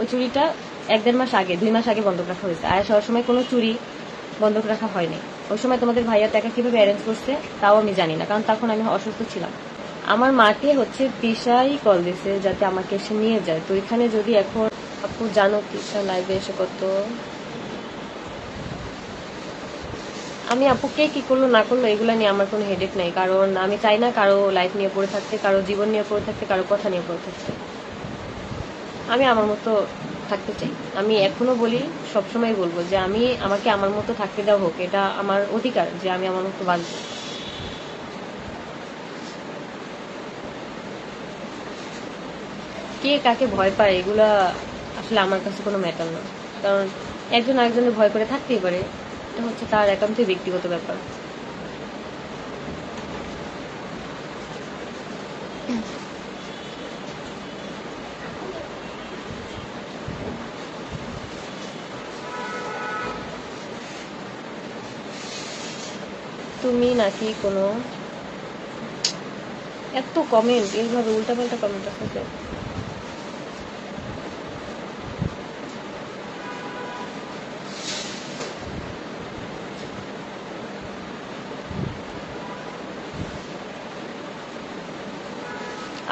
ওই চুরিটা এক দেড় মাস আগে, দুই মাস আগে বন্ধক রাখা হয়েছে। আর সবার সময় কোনো চুরি বন্ধক রাখা হয়নি। ওই সময় তোমাদের ভাইয়া টাকা কীভাবে অ্যারেঞ্জ করছে, তাও আমি জানি না, কারণ তখন আমি অসুস্থ ছিলাম। আমার মাকে হচ্ছে তিশাই কল দিছে যাতে আমাকে এসে নিয়ে যায়। তো এখানে যদি এখন আপু জানো তিশা লাইভে এসে কত? আমি আপু কে কি করল, না করল, এগুলো নিয়ে আমার কোনো হেডেক নেই। কারণ আমি চাই না কারও লাইফ নিয়ে পড়ে থাকতে, কারও জীবন নিয়ে পড়ে থাকতে, কারও কথা নিয়ে পড়ে থাকতে। আমি আমার মতো থাকতে চাই। আমি এখনও বলি, সবসময় বলব যে আমি আমাকে আমার মতো থাকতে দেওয়া হোক, এটা আমার অধিকার যে আমি আমার মতো বাঁচবো। কে কাকে ভয় পায়, এগুলা আসলে আমার কাছে কোনো ম্যাটার না। কারণ একজন আরেকজনের ভয় করে থাকতেই পারে, এটা হচ্ছে তার একান্তই ব্যক্তিগত ব্যাপার। তুমি নাকি কোনো এত কমেন্ট এইভাবে উল্টাপাল্টা কমেন্ট আসছে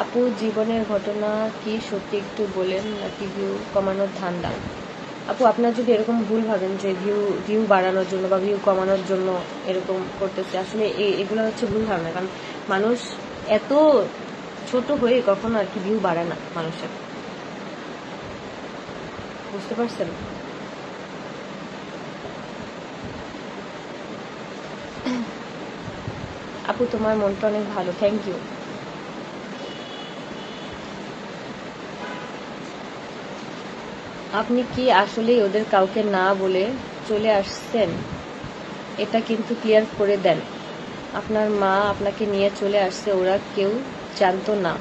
আপু, জীবনের ঘটনা কি সত্যি একটু বলেন, নাকি ভিউ কমানোর ধান্দা? আপু, আপনার যদি এরকম ভুল ভাবেন যে ভিউ ভিউ বাড়ানোর জন্য বা ভিউ কমানোর জন্য এরকম করতেছে, আসলে এগুলো হচ্ছে ভুল ধারণা। কারণ মানুষ এত ছোট হয়ে কখনো আর কি ভিউ বাড়ায় না মানুষের। বুঝতে পারছেন? আপু, তোমার মনটা অনেক ভালো। থ্যাংক ইউ আপনি কি আসলেই ওদের কাউকে না বলে চলে আসছেন? এটা কিন্তু ক্লিয়ার করে দেন। আপনার মা আপনাকে নিয়ে চলে আসছে, ওরা কেউ জানতো না।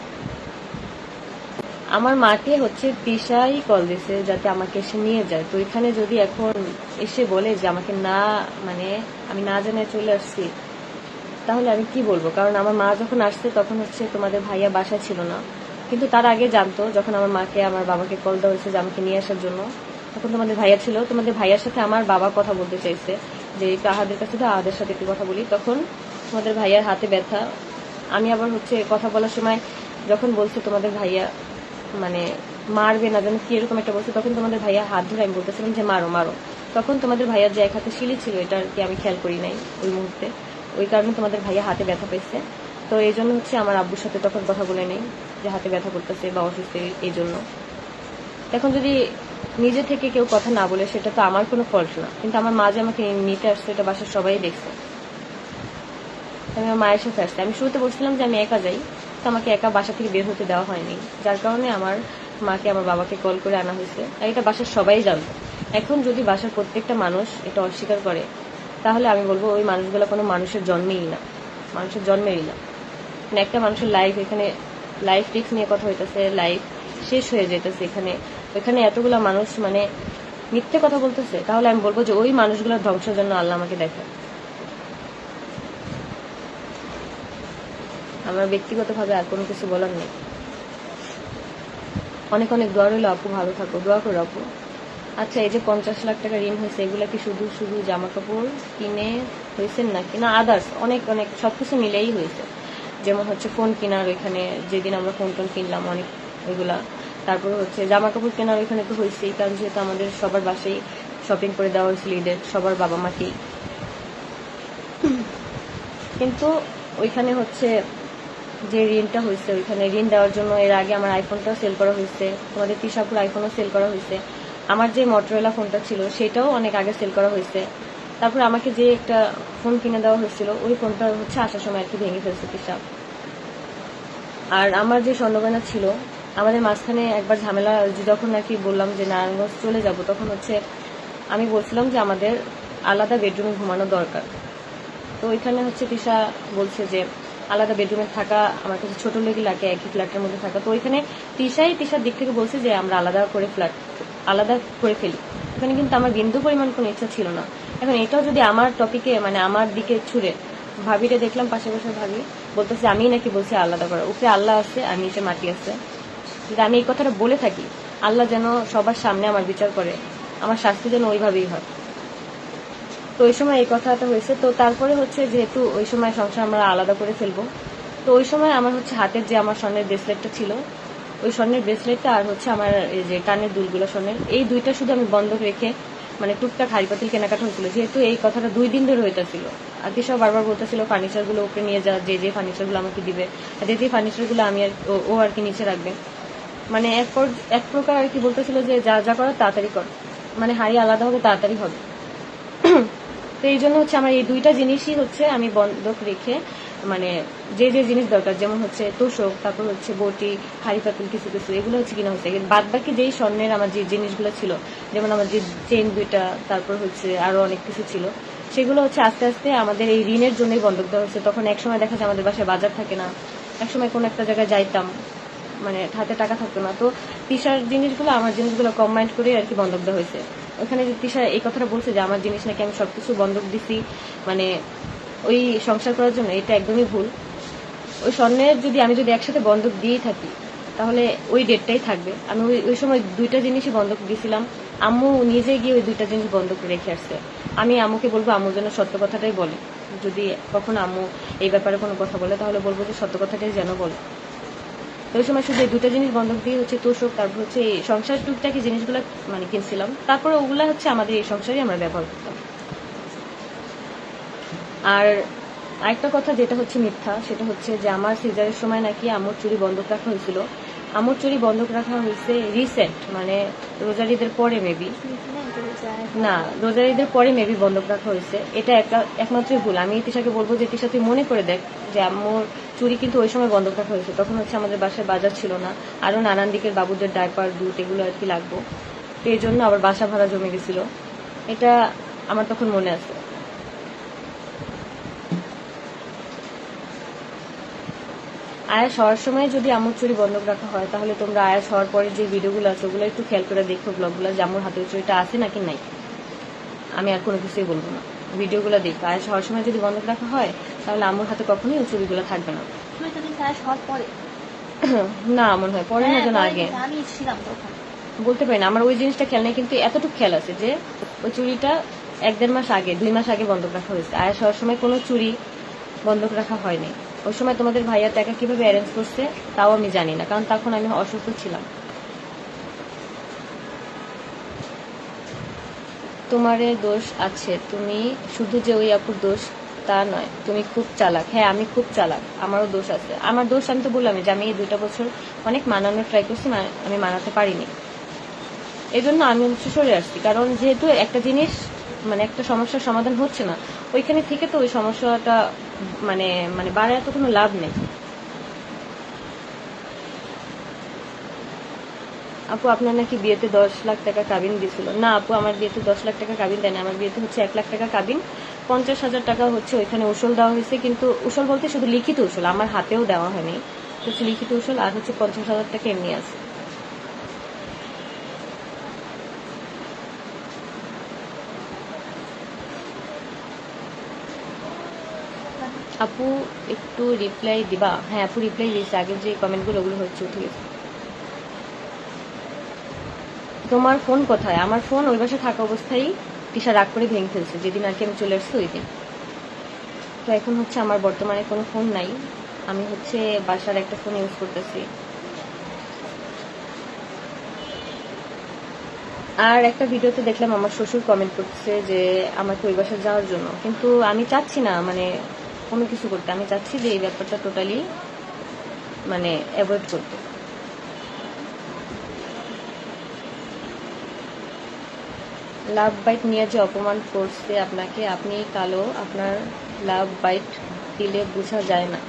আমার মাকে হচ্ছে তিশাই কল দিছে যাতে আমাকে এসে নিয়ে যায়। তো এখানে যদি এখন এসে বলে যে আমাকে না মানে আমি না জানে চলে আসছি, তাহলে আমি কি বলব? কারণ আমার মা যখন আসছে তখন হচ্ছে তোমাদের ভাইয়া বাসা ছিল না। কিন্তু তার আগে জানতো, যখন আমার মাকে, আমার বাবাকে কল দেওয়া হয়েছে যে আমাকে নিয়ে আসার জন্য। তখন তোমাদের ভাইয়া ছিল, তোমাদের ভাইয়ার সাথে আমার বাবা কথা বলতে চাইছে, যে আহাদের কাছে তো আহাদের সাথে একটু কথা বলি। তখন তোমাদের ভাইয়ার হাতে ব্যথা। আমি আবার হচ্ছে কথা বলার সময় যখন বলছে তোমাদের ভাইয়া মানে মারবে না যেন কি এরকম একটা বলছে, তখন তোমাদের ভাইয়া হাত ধরে আমি বলতেছিলাম যে মারো মারো। তখন তোমাদের ভাইয়ার যে এক হাতে শিলি ছিল, এটা আর কি আমি খেয়াল করি নাই ওই মুহূর্তে। ওই কারণে তোমাদের ভাইয়া হাতে ব্যথা পেয়েছে। তো এই জন্য হচ্ছে আমার আব্বুর সাথে তখন কথা বলে নেই। যে হাতে ব্যথা করতেছে বা অসুস্থ এই- জন্য। এখন যদি নিজে থেকে কেউ কথা না বলে, সেটা তো আমার কোনো ফল্ট না। কিন্তু আমার মা যে আমাকে নিতে আসছে, এটা বাসার সবাই দেখছে। আমি আমার মায়ের সাথে আসছি। আমি শুরুতে বলছিলাম যে আমি একা যাই, তো আমাকে একা বাসা থেকে বের হতে দেওয়া হয়নি। যার কারণে আমার মাকে, আমার বাবাকে কল করে আনা হয়েছে। আর এটা বাসার সবাই জানতো এখন যদি বাসার প্রত্যেকটা মানুষ এটা অস্বীকার করে, তাহলে আমি বলব ওই মানুষগুলো কোনো মানুষের জন্মেই না। মানুষের জন্মেরই না। মানে একটা মানুষের লাইফ এখানে লাইফ রিক্স নিয়ে কথা হইতেছে লাইফ শেষ হয়ে যেতেছে এখানে। এখানে এতগুলা মানুষ মানে মিথ্যে কথা বলতেছে, তাহলে আমি বলব যে ওই মানুষগুলোর ধ্বংসের জন্য আল্লাহ আমাকে দেখে। আমার ব্যক্তিগতভাবে আর কোনো কিছু বলার নেই। অনেক অনেক দোয়া রইল, আপু ভালো থাকো, দোয়া করো আপু। আচ্ছা এই যে পঞ্চাশ লাখ টাকা ঋণ হয়েছে, এগুলা কি শুধু শুধু জামা কাপড় কিনে হয়েছেন নাকি? না আদার্স অনেক অনেক, সবকিছু মিলেই হয়েছে। যেমন হচ্ছে ফোন কেনার ওইখানে যেদিন আমরা ফোন টোন কিনলাম অনেক ওইগুলা তারপরে হচ্ছে জামা কাপড় কেনার ওইখানে তো হয়েছেই, কারণ যেহেতু আমাদের সবার বাসায় শপিং করে দেওয়া হয়েছিল ঈদের, সবার বাবা মাকেই কিন্তু ওইখানে হচ্ছে যে ঋণটা হয়েছে, ওইখানে ঋণ দেওয়ার জন্য এর আগে আমার আইফোনটাও সেল করা হয়েছে, তোমাদের তিশাপুর আইফোনও সেল করা হয়েছে। আমার যে মটোরোলা ফোনটা ছিল, সেটাও অনেক আগে সেল করা হয়েছে। তারপর আমাকে যে একটা ফোন কিনে দেওয়া হয়েছিল, ওই ফোনটা হচ্ছে আসার সময় আর কি ভেঙে ফেলছে তিশা আর আমার যে স্বর্ণগয়না ছিল, আমাদের মাঝখানে একবার ঝামেলা যখন আর কি বললাম যে নারায়ণগঞ্জ চলে যাব, তখন হচ্ছে আমি বলছিলাম যে আমাদের আলাদা বেডরুমে ঘুমানো দরকার। তো ওইখানে হচ্ছে তিশা বলছে যে আলাদা বেডরুমে থাকা, আমার কাছে ছোট লেগে লাগে, একই ফ্ল্যাটের মধ্যে থাকা। তো ওইখানে তিশাই তিশার দিক থেকে বলছে যে আমরা আলাদা করে ফ্ল্যাট, আলাদা করে ফেলি। ওখানে কিন্তু আমার বিন্দু পরিমাণ কোনো ইচ্ছা ছিল না। এখন এটাও যদি আমার টপিকে মানে আমার দিকে ছুড়ে, ভাবিটা দেখলাম পাশে বসে ভাবি, বলতেছে আমি নাকি বলছি আলাদা করা। উপরে আল্লাহ আছে, আর নিচে মাটি আছে। যদি আমি এই কথাটা বলে থাকি, আল্লাহ যেন সবার সামনে আমার বিচার করে, আমার শাস্তি যেন ওইভাবেই হয়। তো ওই সময় এই কথাটা হয়েছে। তো তারপরে হচ্ছে যেহেতু ওই সময় সংসার আমরা আলাদা করে ফেলব, তো ওই সময় আমার হচ্ছে হাতের যে আমার স্বর্ণের ব্রেসলেটটা ছিল, ওই স্বর্ণের ব্রেসলেটটা আর হচ্ছে আমার এই যে কানের দুলগুলো স্বর্ণের, এই দুইটা শুধু আমি বন্ধক রেখে মানে টুকটাক হাড়ি পাতিল কেনাকাটা হয়েছিল। যেহেতু এই কথাটা দুই দিন ধরে হইতেছিল। কি সব বারবার বলতেছিল ফার্নিচারগুলো উপরে নিয়ে যা, যে যে ফার্নিচারগুলো আমাকে দিবে। আর যে যে ফার্নিচারগুলো আমি আর ও- আর কি নিচে রাখবে। মানে এক এক প্রকার আর কি বলতেছিল যে, যা যা করার তাড়াতাড়ি কর। মানে হাড়ি আলাদা হবে তাড়াতাড়ি হবে। তো এই জন্য হচ্ছে আমার এই দুইটা জিনিসই হচ্ছে আমি বন্ধক রেখে মানে যে যে জিনিস দরকার, যেমন হচ্ছে তোষক, তারপর হচ্ছে বটি, হাড়ি পাতিল কিছু কিছু, এগুলো হচ্ছে কিনা হচ্ছে। বাদ বাকি যেই স্বর্ণের আমার যে জিনিসগুলো ছিল, যেমন আমার যে চেন দুইটা, তারপর হচ্ছে আরও অনেক কিছু ছিল, সেগুলো হচ্ছে আস্তে আস্তে আমাদের এই ঋণের জন্যই বন্ধক দেওয়া হচ্ছে। তখন এক সময় দেখা যায় আমাদের বাসায় বাজার থাকে না। এক সময় কোনো একটা জায়গায় যাইতাম মানে হাতে টাকা থাকতো না। তো তিশার জিনিসগুলো, আমার জিনিসগুলো কম্বাইন্ড করে আর কি বন্ধক দেওয়া হয়েছে। ওখানে যে তিশা এই কথাটা বলছে যে, আমার জিনিস নাকি আমি সবকিছু বন্ধক দিছি। মানে ওই সংসার করার জন্য, এটা একদমই ভুল। ওই স্বর্ণের যদি আমি যদি একসাথে বন্ধক দিয়েই থাকি, তাহলে ওই ডেটটাই থাকবে। আমি ওই ওই সময় দুইটা জিনিসই বন্ধক দিয়েছিলাম আম্মু নিজে গিয়ে ওই দুইটা জিনিস বন্ধক রেখে আসছে। আমি আম্মুকে বলব আম্মুর জন্য সত্য কথাটাই বলে। যদি কখনো আম্মু এই ব্যাপারে কোনো কথা বলে, তাহলে বলব যে সত্য কথাটাই যেন বলে। ওই সময় শুধু দুটো জিনিস বন্ধক দিয়ে হচ্ছে তোষক, তারপর হচ্ছে এই সংসার টুকটাকি জিনিসগুলো মানে কিনছিলাম। তারপরে ওগুলা হচ্ছে আমাদের এই সংসারই আমরা ব্যবহার করতাম। আর আরেকটা কথা যেটা হচ্ছে মিথ্যা, সেটা হচ্ছে যে আমার সিজারের সময় নাকি আমর চুরি বন্ধক রাখা হয়েছিল। আমর চুরি বন্ধক রাখা হয়েছে রিসেন্ট মানে রোজারিদের পরে মেবি না, রোজারিদের পরে মেবি বন্ধক রাখা হয়েছে। এটা একটা, একমাত্র ভুল। আমি তিশাকে বলব যে তিশা, তুই মনে করে দেখ যে আম্মুর চুরি কিন্তু ওই সময় বন্ধক রাখা হয়েছে। তখন হচ্ছে আমাদের বাসায় বাজার ছিল না। আরও নানান দিকের বাবুদের ডাইপার দুধ, এগুলো আর কি লাগবো। তো এই জন্য আবার বাসা ভাড়া জমে গেছিল। এটা আমার তখন মনে আছে। আয়াস হওয়ার সময় যদি আমুর চুরি বন্ধক রাখা হয় তাহলে তোমরা আয়াস হওয়ার পরে যে ভিডিওগুলো আছে ওগুলো একটু খেয়াল করে দেখো ব্লগগুলো যে আমুর হাতের চুরিটা আছে নাকি নাই। আমি আর কোনো কিছুই বলব না। ভিডিওগুলো দেখো। আয়াস হওয়ার সময় যদি বন্ধক রাখা হয় তাহলে আমুর হাতে কখনোই ওই চুরিগুলো থাকবে না। না মনে হয়। পরে না হ্যাঁ, যেন আগে। বলতে পারি না। আমার ওই জিনিসটা খেয়াল নেই কিন্তু এতটুকু খেয়াল আছে যে ওই চুরিটা এক দেড় মাস আগে দুই মাস আগে বন্ধক রাখা হয়েছে। আয়াস হওয়ার সময় কোনো চুরি বন্ধক রাখা হয়নি। ওই সময় তোমাদের ভাইয়া টাকা কীভাবে অ্যারেঞ্জ করছে, তাও আমি জানি না, কারণ তখন আমি অসুস্থ ছিলাম। তোমারে দোষ আছে, তুমি শুধু যে ওই আপুর দোষ, তা নয়, তুমি খুব চালাক। হ্যাঁ আমি খুব চালাক, আমারও দোষ আছে। আমার দোষ আমি তো বললাম যে আমি এই দুইটা বছর অনেক মানানোর ট্রাই করছি আমি মানাতে পারিনি। এই জন্য আমি হচ্ছে সরে আসছি, কারণ যেহেতু একটা জিনিস মানে একটা সমস্যার সমাধান হচ্ছে না, ওইখানে থেকে তো ওই সমস্যাটা মানে মানে বাড়ায় তো কোনো লাভ নেই। আপু, আপনার নাকি বিয়েতে দশ লাখ টাকা কাবিন দিয়েছিল। না, আপু, আমার বিয়েতে দশ লাখ টাকা কাবিন দেয় না। আমার বিয়েতে হচ্ছে এক লাখ টাকা কাবিন। পঞ্চাশ হাজার টাকা হচ্ছে ওইখানে উসল দেওয়া হয়েছে, কিন্তু উসল বলতে শুধু লিখিত উসল, আমার হাতেও দেওয়া হয়নি। হচ্ছে লিখিত উসল আর হচ্ছে পঞ্চাশ হাজার টাকা এমনি আছে। আপু একটু রিপ্লাই দিবা? হ্যাঁ আপু রিপ্লাই দিয়েছে আগের যে কমেন্টগুলো ওগুলো হচ্ছে উঠে গেছে তোমার ফোন কোথায়? আমার ফোন ওই বাসা থাকা অবস্থায় তিশা রাগ করে ভেঙে ফেলছে, যেদিন আর কি আমি চলে আসছি ওই দিন তো এখন হচ্ছে আমার বর্তমানে কোনো ফোন নাই। আমি হচ্ছে বাসার একটা ফোন ইউজ করতেছি। আর একটা ভিডিওতে দেখলাম আমার শ্বশুর কমেন্ট করছে যে আমাকে ওই বাসায় যাওয়ার জন্য। কিন্তু আমি চাচ্ছি না মানে কোনো কিছু করতে। আমি চাচ্ছি যে এই ব্যাপারটা টোটালি মানে অ্যাভয়েড করতে। লাভ বাইট নিয়ে যে অপমান করছে আপনাকে, আপনি কালো, আপনার লাভ বাইট দিলে বোঝা যায় না।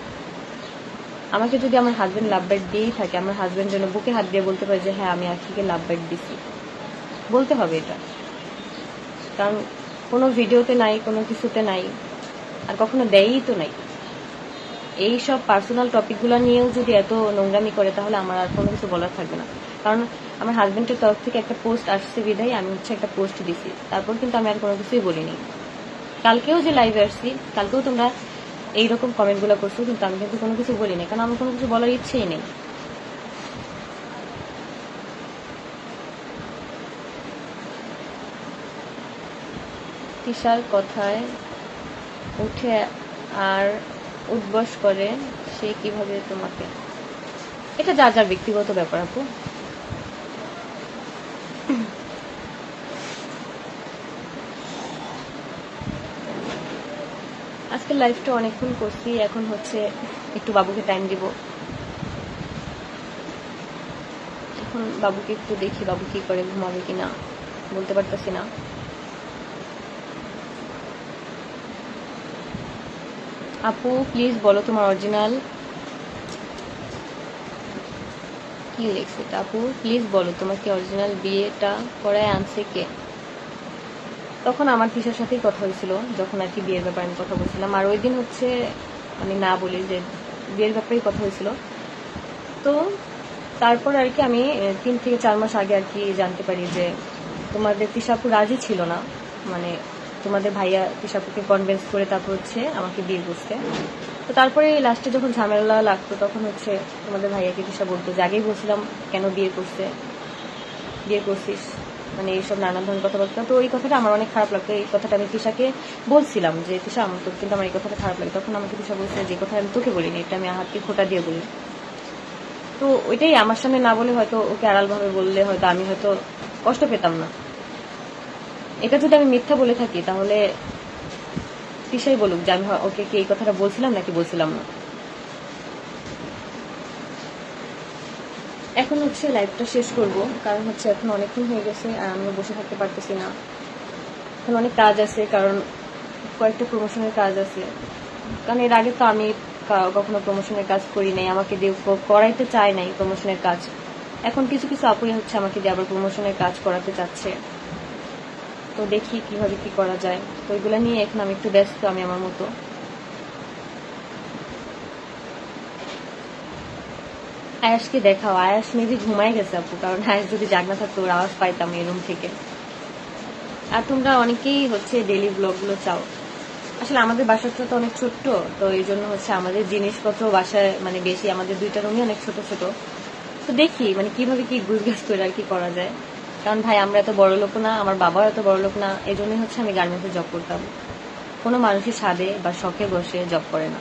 আমাকে যদি আমার হাজবেন্ড লাভ বাইট দিয়েই থাকে, আমার হাজবেন্ড যেন বুকে হাত দিয়ে বলতে পারে যে হ্যাঁ আমি আখিকে লাভ বাইট দিছি। বলতে হবে এটা। কারণ কোনো ভিডিওতে নাই, কোনো কিছুতে নাই। আর কখনো দেয়ই তো নাই। এই সব পার্সোনাল টপিকগুলো নিয়েও যদি এত নোংরামি করে, তাহলে আমার আর কোনো কিছু বলার থাকবে না। কারণ আমার হাজব্যান্ডের তরফ থেকে একটা পোস্ট আসছে বিদায়, আমি হচ্ছে একটা পোস্ট দিছি। তারপর কিন্তু আমি আর কোনো কিছুই বলিনি। কালকেও যে লাইভে আসছি, কালকেও তোমরা এইরকম কমেন্টগুলো করছ, কিন্তু আমি কিন্তু কোনো কিছু বলিনি, কারণ আমার কোনো কিছু বলার ইচ্ছেই নেই। কথায় উঠে আর উদ্বস করে সে কীভাবে তোমাকে? এটা যা যার ব্যক্তিগত ব্যাপার আপু। আজকে লাইফটা অনেকক্ষণ করছি, এখন হচ্ছে একটু বাবুকে টাইম দিব। এখন বাবুকে একটু দেখি, বাবু কি করে ঘুমাবে কিনা, বলতে পারতেছি না। আপু প্লিজ বলো তোমার অরিজিনাল কি লিখছে আপু? প্লিজ বলো তোমাকে অরিজিনাল বিয়েটা করায় আনছে কে? তখন আমার তিশার সাথেই কথা হয়েছিল, যখন আর কি বিয়ের ব্যাপারে আমি কথা বলছিলাম। আর ওই দিন হচ্ছে আমি না বলি যে বিয়ের ব্যাপারেই কথা হয়েছিল। তো তারপর আর কি আমি তিন থেকে চার মাস আগে আর কি জানতে পারি যে তোমাদের তিশাপু রাজি ছিল না। মানে তোমাদের ভাইয়া তিশাপুকে কনভিন্স করে তারপর হচ্ছে আমাকে বিয়ে করতে তো তারপরে লাস্টে যখন ঝামেলা লাগতো, তখন হচ্ছে তোমাদের ভাইয়াকে তিশা বলতো যে, আগেই বলছিলাম কেন বিয়ে করছে? বিয়ে করছিস? মানে এইসব নানান ধরনের কথাবার্তা। তো এই কথাটা আমার অনেক খারাপ লাগতো। এই কথাটা আমি তিশাকে বলছিলাম যে, তিশা, আমার তো কিন্তু আমার এই কথাটা খারাপ লাগে। তখন আমাকে তিশা বলছে যে কথা আমি তোকে বলিনি, এটা আমি আহাতকে খোটা দিয়ে বলি। তো ওইটাই আমার সামনে না বলে হয়তো ওকে আড়ালভাবে বললে হয়তো আমি হয়তো কষ্ট পেতাম না। এটা যদি আমি মিথ্যা বলে থাকি, তাহলে তিশাই বলুক যে আমি ওকে কি এই কথাটা বলছিলাম নাকি বলছিলাম না? এখন হচ্ছে লাইভটা শেষ করব, কারণ হচ্ছে এখন অনেকক্ষণ হয়ে গেছে আর আমিও বসে থাকতে পারতেছি না। এখন অনেক কাজ আছে, কারণ কয়েকটা প্রমোশনের কাজ আছে। কারণ এর আগে তো আমি কখনো প্রমোশনের কাজ করি নাই, আমাকে দিয়ে করাইতে চাই নাই প্রমোশনের কাজ। এখন কিছু কিছু আপুই হচ্ছে আমাকে দিয়ে আবার প্রমোশনের কাজ করাতে চাচ্ছে। তো দেখি কীভাবে কি করা যায়। তো ওইগুলো নিয়ে এখন আমি একটু ব্যস্ত, আমি আমার মতো। আয়াসকে দেখাও। আয়াস মেবি ঘুমাই গেছে আপু, কারণ আয়াস যদি জাগনা থাকতো ওর আওয়াজ পাইতাম এই রুম থেকে। আর তোমরা অনেকেই হচ্ছে ডেলি ব্লগগুলো চাও। আসলে আমাদের বাসাটা তো অনেক ছোট্ট, তো এই জন্য হচ্ছে আমাদের জিনিসপত্র বাসায় মানে বেশি আমাদের দুইটা রুমই অনেক ছোট ছোট। তো দেখি মানে কীভাবে কি গুজগাছ করে আর কি করা যায়। কারণ ভাই, আমরা এত বড় লোক না, আমার বাবাও এত বড় লোক না এই জন্যই হচ্ছে আমি গার্মেন্টসে জব করতাম। কোনো মানুষই ছাদে বা শখে বসে জব করে না।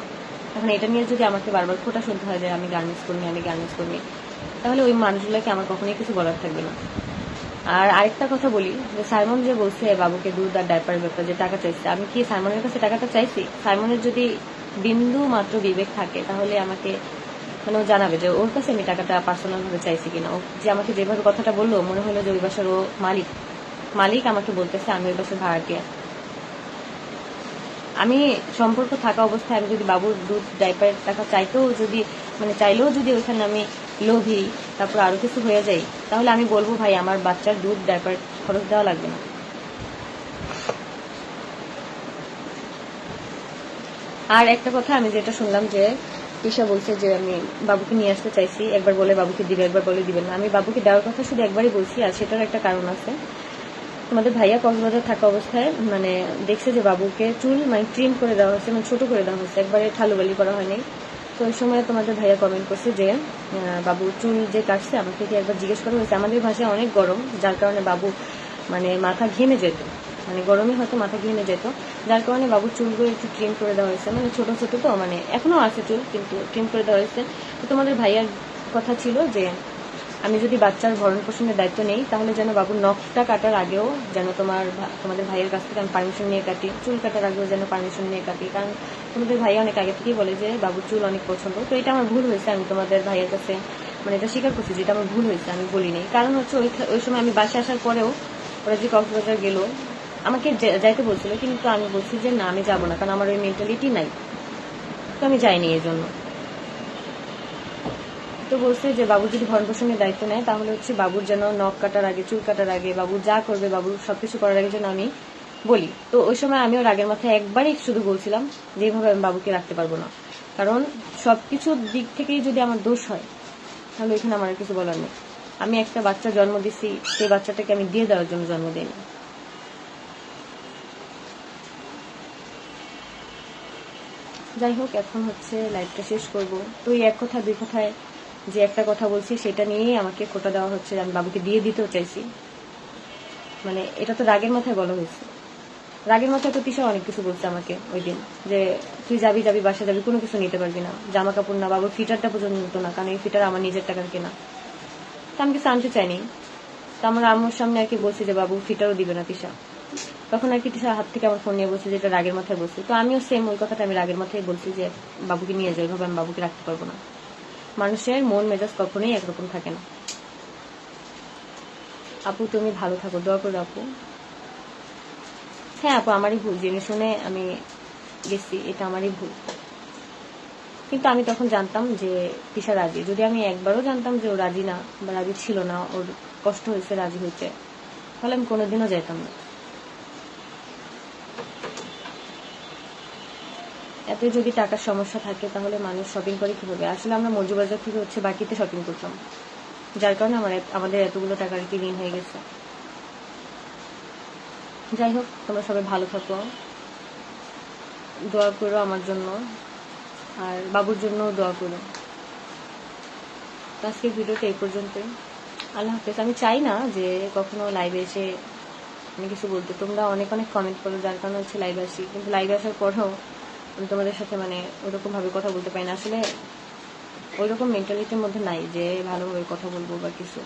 এখন এটা নিয়ে যদি আমাকে বারবার খোটা শুনতে হয় যে আমি গার্মেন্টস কর্মী আমি গার্মেন্টস কর্মী তাহলে ওই মানুষগুলোকে আমার কখনোই কিছু বলার থাকবে না। আর আরেকটা কথা বলি, যে সাইমন যে বলছে, বাবুকে দুধ আর ডাইপার ব্যাপার যে টাকা চাইছে, আমি কি সাইমনের কাছে টাকাটা চাইছি? সাইমনের যদি বিন্দু মাত্র বিবেক থাকে, তাহলে আমাকে মানে ও জানাবে যে ওর কাছে আমি টাকাটা পার্সোনাল ভাবে চাইছি কিনা। ও যে আমাকে যেভাবে কথাটা বলল, মনে হলো যে ওই বাসার ও মালিক। মালিক আমাকে বলতেছে, আমি ওই বাসার ভাড়াটিয়া আমি সম্পর্ক থাকা অবস্থায় আমি যদি বাবুর দুধ ডাইপারের টাকা চাইতেও যদি মানে চাইলেও যদি ওইখানে আমি লোভী, তারপর আরও কিছু হয়ে যাই, তাহলে আমি বলব, ভাই, আমার বাচ্চার দুধ ডাইপার খরচ দেওয়া লাগবে না। আর একটা কথা আমি যেটা শুনলাম যে ঈশা বলছে যে, আমি বাবুকে নিয়ে আসতে চাইছি। একবার বলে বাবুকে দিবে, একবার বলে দিবেন না। আমি বাবুকে দেওয়ার কথা শুধু একবারই বলছি, আর সেটার একটা কারণ আছে। তোমাদের ভাইয়া কক্সবাজার থাকা অবস্থায় মানে দেখছে যে বাবুকে চুল মানে ট্রিম করে দেওয়া হয়েছে মানে ছোট করে দেওয়া হয়েছে। একবারে ঠালুবালি করা হয়নি। তো ওই সময় তোমাদের ভাইয়া কমেন্ট করছে যে বাবু চুল যে কাটছে, আমাকে একবার জিজ্ঞেস করা হয়েছে? আমাদের ভাষায় অনেক গরম, যার কারণে বাবু মানে মাথা ঘেমে যেত। মানে গরমে হয়তো মাথা ঘেমে যেত। যার কারণে বাবুর চুলগুলো একটু ট্রিম করে দেওয়া হয়েছে। মানে ছোট ছোট তো মানে এখনও আছে চুল, কিন্তু ট্রিম করে দেওয়া হয়েছে। তো তোমাদের ভাইয়ার কথা ছিল যে, আমি যদি বাচ্চার ভরণ পোষণের দায়িত্ব নেই, তাহলে যেন বাবুর নখটা কাটার আগেও যেন তোমার তোমাদের ভাইয়ের কাছ থেকে আমি পারমিশন নিয়ে কাটি, চুল কাটার আগেও যেন পারমিশন নিয়ে কাটি। কারণ তোমাদের ভাইয়া অনেক আগে থেকেই বলে যে, বাবুর চুল অনেক পছন্দ। তো এটা আমার ভুল হয়েছে। আমি তোমাদের ভাইয়ের কাছে মানে এটা স্বীকার করছি যেটা আমার ভুল হয়েছে, আমি বলিনি। কারণ হচ্ছে ওই ওই সময় আমি বাসে আসার পরেও ওরা যে কক্সবাজার গেল আমাকে যাইতে বলছিল, কিন্তু আমি বলছি যে না, আমি যাব না, কারণ আমার ওই মেন্টালিটি নাই। তো আমি যাইনি এই জন্য। তো বলছে যে, বাবু যদি ভরণ পোষণের দায়িত্ব নেয়, তাহলে হচ্ছে বাবুর যেন নখ কাটার আগে, চুল কাটার আগে, বাবু যা করবে বাবু সবকিছু করার আগে যেন আমি বলি। তো ওই সময় আমি ওর আগের মাথায় একবারই শুধু বলছিলাম যে এইভাবে আমি বাবুকে রাখতে পারব না। কারণ সবকিছু দিক থেকেই যদি আমার দোষ হয়, তাহলে এখানে আমার কিছু বলার নেই। আমি একটা বাচ্চা জন্ম দিছি, সেই বাচ্চাটাকে আমি দিয়ে দেওয়ার জন্য জন্ম দিইনি। যাই হোক, এখন হচ্ছে লাইভটা শেষ করব। তো এই এক কথা, দুই কথায় যে একটা কথা বলছি, সেটা নিয়েই আমাকে কোটা দেওয়া হচ্ছে আমি বাবুকে দিয়ে দিতেও চাইছি। মানে এটা তো রাগের মাথায় বলা হয়েছে। রাগের মাথায় তো তিশা অনেক কিছু বলছে আমাকে ওই দিন, যে তুই যাবি যাবি বাসা যাবি, কোনো কিছু নিতে পারবি না। জামা কাপড় না, বাবুর ফিটারটা পর্যন্ত না, কারণ এই ফিটার আমার নিজের টাকার কেনা। তা আমি কিছু আনতে চাইনি। তা আমার আম্মুর সামনে আর কি বলছি যে, বাবু, ফিটারও দিবে না তিশা। তখন আর কি তিশা হাত থেকে আমার ফোন নিয়ে বলছে যে এটা রাগের মাথায় বলছি। তো আমিও সেম ওই কথাটা আমি রাগের মাথায় বলছি যে, বাবুকে নিয়ে যাই ভাবে আমি বাবুকে রাখতে পারব না। মানুষের মন, মেজাজ কখনোই একরকম থাকে না। আপু, তুমি ভালো থাকো, দোয়া করো আপু। হ্যাঁ আপু, আমারই ভুল, জেনে শুনে আমি গেছি, এটা আমারই ভুল। কিন্তু আমি তখন জানতাম যে তিশা রাজি। যদি আমি একবারও জানতাম যে ও রাজি না বা রাজি ছিল না, ওর কষ্ট হয়েছে, রাজি হইতে তাহলে আমি কোনোদিনও যাইতাম না। এত যদি টাকার সমস্যা থাকে, তাহলে মানুষ শপিং করে কীভাবে? আসলে আমরা মজুবাজার থেকে হচ্ছে বাকিতে শপিং করতাম। যার কারণে আমার আমাদের এতগুলো টাকা আর কি ঋণ হয়ে গেছে। যাই হোক, তোমরা সবাই ভালো থাকো। দোয়া করো আমার জন্য, আর বাবুর জন্য দোয়া করো। আজকের ভিডিওটা এই পর্যন্তই। আল্লাহ হাফেজ। আমি চাই না যে কখনো লাইভে এসে আমি কিছু বলতে। তোমরা অনেক অনেক কমেন্ট করো, যার কারণে হচ্ছে লাইভে আসি। কিন্তু লাইভে আসার পরেও আমি তোমাদের সাথে মানে ওরকম ভাবে কথা বলতে পারি না। আসলে ওইরকম মেন্টালিটির মধ্যে নাই যে ভালোভাবে কথা বলব বা কিছু।